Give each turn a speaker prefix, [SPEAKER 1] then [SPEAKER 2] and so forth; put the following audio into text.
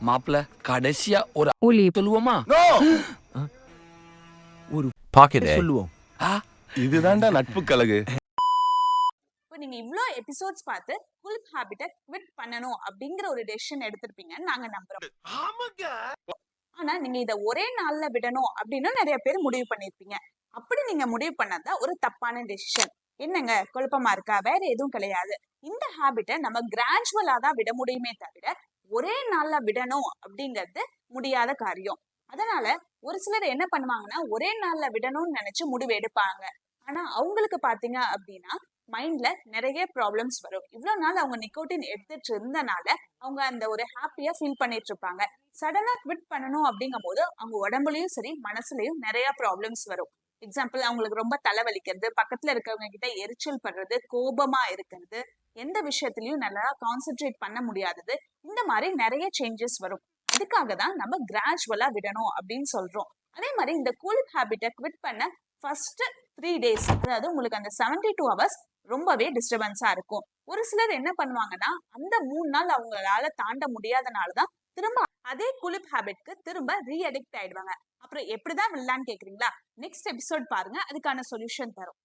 [SPEAKER 1] மாப்பிள கடைசியா ஒரு
[SPEAKER 2] ஒலி.
[SPEAKER 1] சொல்லுவோமா?
[SPEAKER 3] Pocket A.
[SPEAKER 4] சொல்லுவோம். இதுதான்டா நட்பு கழகு
[SPEAKER 5] இப்போ நீங்க இவ்ளோ எபிசோட்ஸ் பார்த்து குலிப் ஹாபிட்டை குவிட் பண்ணணும் அப்படிங்கிற ஒரு டெசிஷன் எடுத்திருப்பீங்கன்னு நாங்க நம்புறோம். ஆனா நீங்க இத ஒரே நாள்ல விடணும் அப்படின்னு நிறைய பேர் முடிவு பண்ணிருப்பீங்க. அப்படி நீங்க முடிவு பண்ணதா ஒரு தப்பான டெசிஷன் என்னங்க? குழப்பமா இருக்கா? வேற எதுவும் கிடையாது. இந்த ஹாபிட்டை நம்ம கிராஜுவலா தான் விட முடியுமே தவிர ஒரே நாள்ல விடணும் அப்படிங்கிறது முடியாத காரியம். அதனால ஒரு சிலர் என்ன பண்ணுவாங்கன்னா ஒரே நாள்ல விடணும்னு நினைச்சு முடிவு எடுப்பாங்க. ஆனா அவங்களுக்கு பாத்தீங்க அப்படின்னா மைண்ட்ல நிறைய ப்ராப்ளம்ஸ் வரும். இவ்வளவு நாள் அவங்க நிக்கோட்டின் எடுத்துட்டு இருந்தனால அவங்க அந்த ஒரு ஹாப்பியா ஃபீல் பண்ணிட்டு இருப்பாங்க. சடனா குவிட் பண்ணணும் அப்படிங்கும் போது அவங்க உடம்புலயும் சரி மனசுலயும் நிறைய ப்ராப்ளம்ஸ் வரும். எக்ஸாம்பிள் அவங்களுக்கு ரொம்ப தலைவலிக்கிறது பக்கத்துல இருக்கிறவங்க கிட்ட எரிச்சல் படுறது கோபமா இருக்கிறது எந்த விஷயத்திலயும் நல்லா கான்சென்ட்ரேட் பண்ண முடியாதது. இந்த மாதிரி நிறைய சேஞ்சஸ் வரும். அதுக்காக தான் நம்ம கிராஜுவலா விடணும் அப்படின்னு சொல்றோம். அதே மாதிரி இந்த கூல் ஹேபிட்டை குவிட் பண்ண ஃபர்ஸ்ட் த்ரீ டேஸ் அதாவது உங்களுக்கு அந்த 72 டூ ஹவர்ஸ் ரொம்பவே டிஸ்டர்பன்ஸா இருக்கும். ஒரு சிலர் என்ன பண்ணுவாங்கன்னா அந்த மூணு நாள் அவங்களால தாண்ட முடியாதனால தான் திரும்ப அதே குலிப் ஹேபிட்க்கு திரும்ப ரீஅடிக்ட் ஆயிடுவாங்க. அப்புறம் எப்படிதான் விடலான்னு கேக்குறீங்களா? நெக்ஸ்ட் எபிசோட் பாருங்க. அதுக்கான சொல்யூஷன் தரும்.